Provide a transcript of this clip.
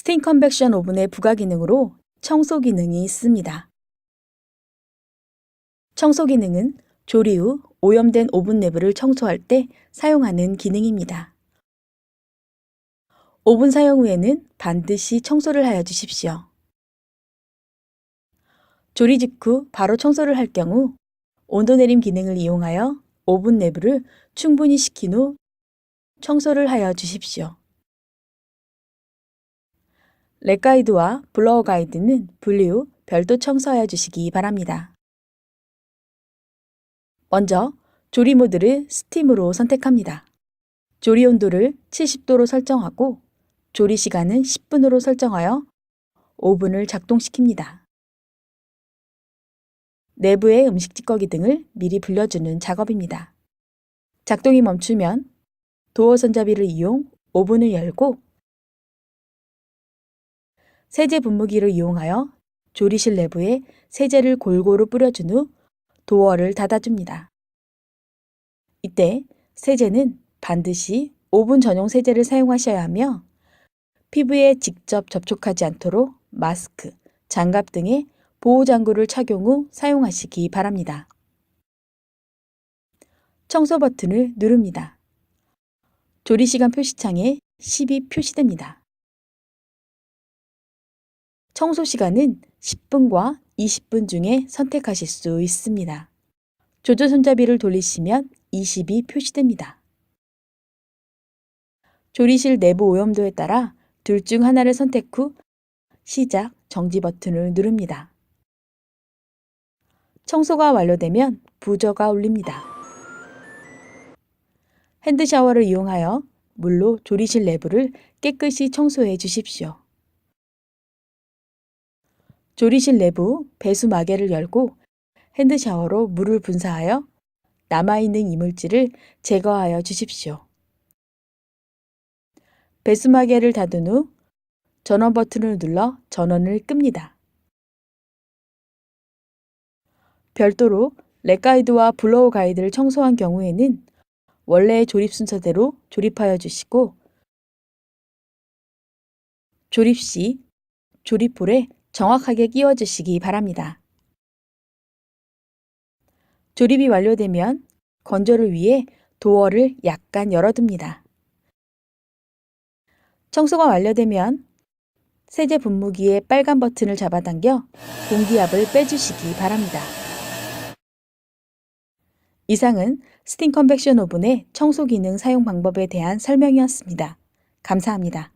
스팀 컨벡션 오븐의 부가 기능으로 청소 기능이 있습니다. 청소 기능은 조리 후 오염된 오븐 내부를 청소할 때 사용하는 기능입니다. 오븐 사용 후에는 반드시 청소를 하여 주십시오. 조리 직후 바로 청소를 할 경우 온도 내림 기능을 이용하여 오븐 내부를 충분히 식힌 후 청소를 하여 주십시오. 렉 가이드와 블로어 가이드는 분리 후 별도 청소하여 주시기 바랍니다. 먼저 조리 모드를 스팀으로 선택합니다. 조리 온도를 70도로 설정하고 조리 시간은 10분으로 설정하여 오븐을 작동시킵니다. 내부의 음식 찌꺼기 등을 미리 불려주는 작업입니다. 작동이 멈추면 도어 손잡이를 이용 오븐을 열고 세제 분무기를 이용하여 조리실 내부에 세제를 골고루 뿌려준 후 도어를 닫아줍니다. 이때 세제는 반드시 오븐 전용 세제를 사용하셔야 하며 피부에 직접 접촉하지 않도록 마스크, 장갑 등의 보호 장구를 착용 후 사용하시기 바랍니다. 청소 버튼을 누릅니다. 조리 시간 표시창에 10이 표시됩니다. 청소 시간은 10분과 20분 중에 선택하실 수 있습니다. 조절 손잡이를 돌리시면 20이 표시됩니다. 조리실 내부 오염도에 따라 둘 중 하나를 선택 후 시작, 정지 버튼을 누릅니다. 청소가 완료되면 부저가 울립니다. 핸드 샤워를 이용하여 물로 조리실 내부를 깨끗이 청소해 주십시오. 조리실 내부 배수 마개를 열고 핸드 샤워로 물을 분사하여 남아있는 이물질을 제거하여 주십시오. 배수 마개를 닫은 후 전원 버튼을 눌러 전원을 끕니다. 별도로 렉 가이드와 블로우 가이드를 청소한 경우에는 원래의 조립 순서대로 조립하여 주시고 조립 시 조립볼에 정확하게 끼워 주시기 바랍니다. 조립이 완료되면 건조를 위해 도어를 약간 열어둡니다. 청소가 완료되면 세제 분무기의 빨간 버튼을 잡아당겨 공기압을 빼주시기 바랍니다. 이상은 스팀 컨벡션 오븐의 청소 기능 사용 방법에 대한 설명이었습니다. 감사합니다.